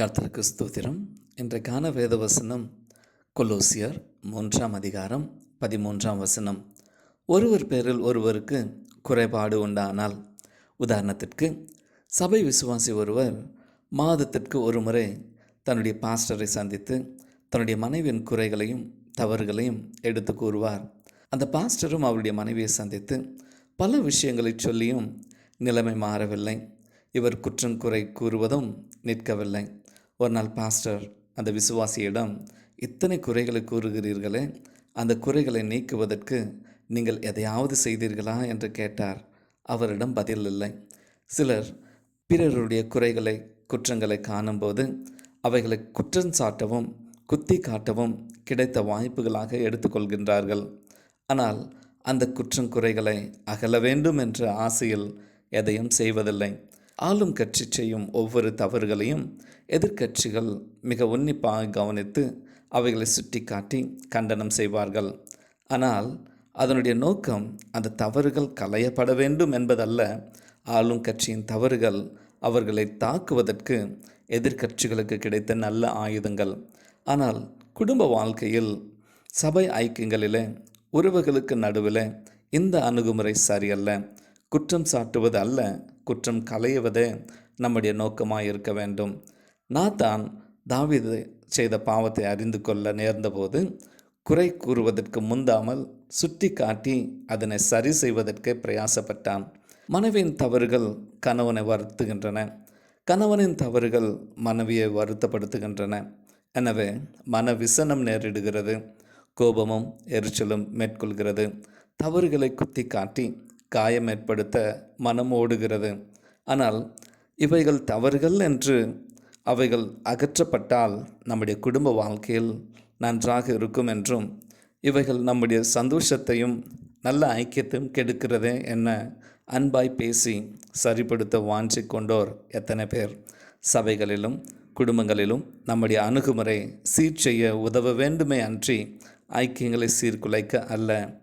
கர்த்தருக்கு ஸ்தோத்திரம். இன்றைக்கான வேத வசனம் கொலோசியர் மூன்றாம் அதிகாரம் பதிமூன்றாம் வசனம். ஒருவர் பேரில் ஒருவருக்கு குறைபாடு உண்டானால் உதாரணத்திற்கு சபை விசுவாசி ஒருவர் மாதத்திற்கு ஒரு முறை தன்னுடைய பாஸ்டரை சந்தித்து தன்னுடைய மனைவியின் குறைகளையும் தவறுகளையும் எடுத்து கூறுவார். அந்த பாஸ்டரும் அவருடைய மனைவியை சந்தித்து பல விஷயங்களை சொல்லியும் நிலைமை மாறவில்லை. இவர் குற்றம் குறை கூறுவதும் நிற்கவில்லை. ஒரு நாள் பாஸ்டர் அந்த விசுவாசியிடம் இத்தனை குறைகளை கூறுகிறீர்களே அந்த குறைகளை நீக்குவதற்கு நீங்கள் எதையாவது செய்தீர்களா? என்று கேட்டார். அவரிடம் பதில் இல்லை. சிலர் பிறருடைய குறைகளை குற்றங்களை காணும்போது அவைகளை குற்றம் சாட்டவும் குத்தி காட்டவும் கிடைத்த வாய்ப்புகளாக எடுத்துக்கொள்கின்றார்கள். ஆனால் அந்த குற்றம் குறைகளை அகல வேண்டும் என்ற ஆசையில் எதையும் செய்வதில்லை. ஆளும் கட்சி செய்யும் ஒவ்வொரு தவறுகளையும் எதிர்க்கட்சிகள் மிக உன்னிப்பாக கவனித்து அவைகளை சுட்டி காட்டி கண்டனம் செய்வார்கள். ஆனால் அதனுடைய நோக்கம் அந்த தவறுகள் களையப்பட வேண்டும் என்பதல்ல. ஆளும் கட்சியின் தவறுகள் அவர்களை தாக்குவதற்கு எதிர்க்கட்சிகளுக்கு கிடைத்த நல்ல ஆயுதங்கள். ஆனால் குடும்ப வாழ்க்கையில் சபை ஐக்கியங்களிலே உறவுகளுக்கு நடுவில் இந்த அணுகுமுறை சரியல்ல. குற்றம் சாட்டுவது அல்ல குற்றம் களையுவதே நம்முடைய நோக்கமாக இருக்க வேண்டும். நாத்தான் தாவீது செய்த பாவத்தை அறிந்து கொள்ள நேர்ந்தபோது குறை கூறுவதற்கு முந்தாமல் சுட்டி காட்டி அதனை சரி செய்வதற்கு பிரயாசப்பட்டான். மனைவியின் தவறுகள் கணவனை வருத்துகின்றன. கணவனின் தவறுகள் மனைவியை வருத்தப்படுத்துகின்றன. எனவே மன விசனம் நேரிடுகிறது. கோபமும் எரிச்சலும் மேற்கொள்கிறது. தவறுகளை குத்தி காட்டி காயம் ஏற்படுத்த மனம் ஓடுகிறது. ஆனால் இவைகள் தவறுகள் என்று அவைகள் அகற்றப்பட்டால் நம்முடைய குடும்ப வாழ்க்கையில் நன்றாக இருக்கும் என்றும் இவைகள் நம்முடைய சந்தோஷத்தையும் நல்ல ஐக்கியத்தையும் கெடுக்கிறதே என்ன அன்பாய் பேசி சரிப்படுத்த வாஞ்சி கொண்டோர் எத்தனை பேர்? சபைகளிலும் குடும்பங்களிலும் நம்முடைய அணுகுமுறை சீர் செய்ய உதவ வேண்டுமே அன்றி ஐக்கியங்களை சீர்குலைக்க அல்ல.